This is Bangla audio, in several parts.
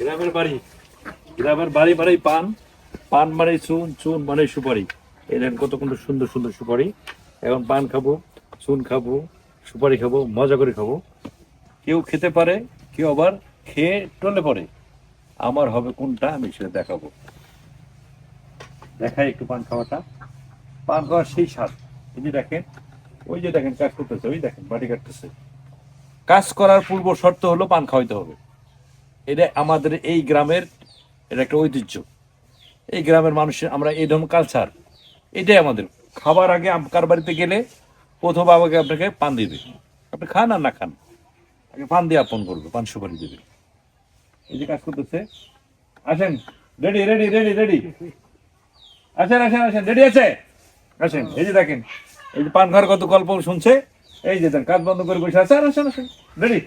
গ্রামের বাড়ি। গ্রামের বাড়ি মানে পান। পান মানে চুন চুন মানে সুপারি। এই দেখেন কত কত সুন্দর সুন্দর সুপারি। এখন পান খাব, চুন খাব, সুপারি খাব, মজা করে খাব। কেউ খেতে পারে, কেউ আবার খেয়ে টলে পড়ে। আমার হবে কোনটা আমি সেটা দেখাবো। দেখাই একটু পান খাওয়াটা। পান খাওয়ার সেই স্বাদ। এই যে দেখেন, ওই যে দেখেন কাজ করতেছে, ওই দেখেন, বাড়ি কাটতেছে। কাজ করার পূর্ব শর্ত হলো পান খাওয়াইতে হবে। এটা আমাদের এই গ্রামের এটা একটা ঐতিহ্য। এই গ্রামের মানুষের আমরা এই ধরনের কালচার এটাই আমাদের। খাবার আগে কার বাড়িতে গেলে প্রথম বাবাকে আপনাকে পান দিবে। আপনি খান আর না খান, আগে পান দিয়ে আপন করবে, পান সুপারি দেবে। এই যে কাজ করতেছে। আসেন রেডি রেডি রেডি রেডি আসেন আসেন আসেন রেডি আছে? আসেন, এই যে দেখেন, এই যে পান খাওয়ার কত গল্প শুনছে? এই যে কাজ বন্ধ করে বসে আছে। আসেন আসেন রেডি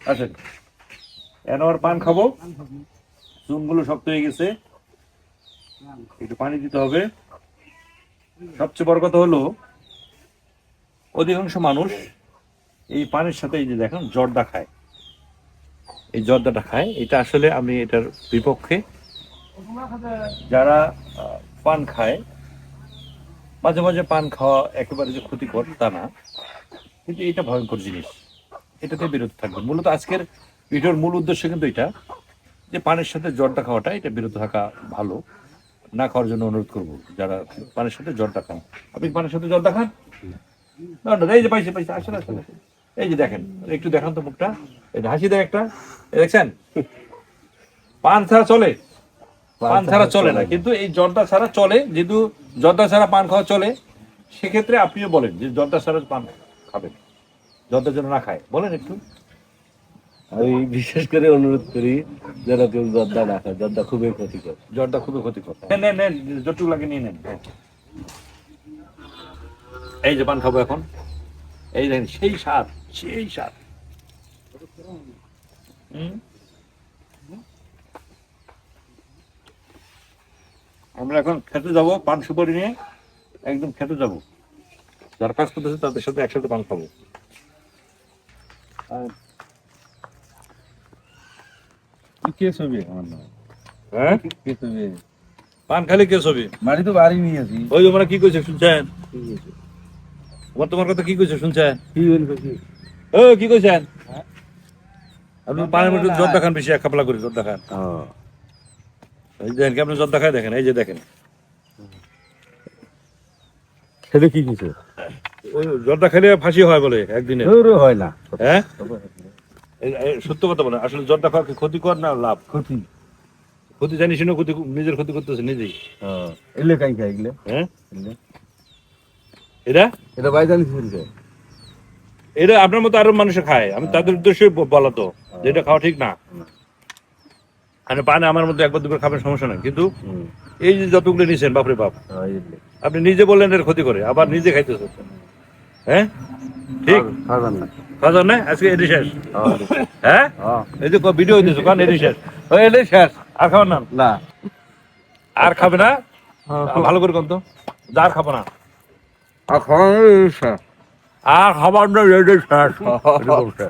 আসেন। এখন আবার পান খাব। চুনগুলো শক্ত হয়ে গেছে। একটু পানি দিতে হবে। সবচেয়ে বড় কথা হলো, অধিকাংশ মানুষ এই পানির সাথে এই যে দেখেন, জর্দা খায়। এই জর্দাটা খায়। এটা আসলে আমি এটার বিপক্ষে যারা পান খায়, মাঝে মাঝে পান খাওয়া একেবারে যে ক্ষতিকর তা না। কিন্তু এটা ভয়ঙ্কর জিনিস। এটাতে বিরত থাকবে মূলত আজকের ভিডিওর মূল উদ্দেশ্য কিন্তু এটা যে পানের সাথে জর্দা খাওয়াটা এটা বিরত থাকা ভালো। না খাওয়ার জন্য অনুরোধ করব যারা পানের সাথে জর্দা খান। আপনি পানের সাথে জর্দা খান? না না এই যে পাইছে পাইছে আসেন আসেন। এই যে দেখেন একটু দেখান তো মুখটা। এই হাসি দেয় একটা। দেখছেন? পান ছাড়া চলে। পান ছাড়া চলে না। কিন্তু এই জর্দা ছাড়া চলে যেহেতু জর্দা ছাড়া পান খাওয়া চলে সেক্ষেত্রে আপনিও বলেন যে জর্দা ছাড়া পান খাবেন। জর্দা যেন না খায়। বলেন একটু। আমি বিশেষ করে অনুরোধ করি যেন কেউ জর্দা না খায়। জর্দা খুবই ক্ষতিকর। জর্দা খুবই ক্ষতিকর। নেন নেন নেন যতটুকু লাগে নিয়ে নেন এই যে পান খাব এখন। এই দেখেন সেই স্বাদ সেই স্বাদ। হুম? আমরা এখন খেতে যাব পান সুপারি নিয়ে একদম খেতে যাব। যারা কাজ করতেছে তাদের সাথে একসাথে পান খাব। কে ছবি? আমার নাম হ্যাঁ? কে ছবি? পান খালি কে ছবি? বাড়ি তো বাড়ি নিয়েছি ওই তোমরা কি কইছে শুনছেন? তোমার তোমার কথা কি কইছে শুনছেন? কি বলব ও কি কইছেন? আপনি পানের মধ্যে জর্দা খান বেশি এক খাপলা করে জর্দা খান। এই দেখেন কেমন জর্দা খায় দেখেন এই যে দেখেন। সেটা কি কিছু জর্দা খেলে ফাঁসি হয় বলে একদিনে। হয় না। হ্যাঁ? সত্য কথা বলে আসলে জর্দা খাওয়া কি ক্ষতিকর না লাভ? ক্ষতি। ক্ষতি জানিস না ক্ষতি নিজের ক্ষতি করতেছে নিজেই। এলে কাই খাই এগুলো হ্যাঁ? এটা? এটা বাই জানিস এটা আপনার মতো আরও মানুষে খায়। আমি তাদের উদ্দেশ্যে বলা তো যে এটা খাওয়া ঠিক না। মানে পানে আমার মধ্যে একবার দুবার খাবেন সমস্যা নাই। কিন্তু এই যে যতগুলো নিছেন বাপরে বাপ। আপনি নিজে বললেন এর ক্ষতি করে আবার নিজে খাইতেছে হ্যাঁ? ঠিক? খাবেন না খাওয়া না? আজকে এটি শেষ। হ্যাঁ? এই যে ভিডিও হইতেছে কারণ এটি শেষ। ও এটি শেষ। আর খাবেন না? না। আর খাবে না? ভালো করে কম তো আর খাব না। এখন আর খাবার না এটি শেষ। বলছে।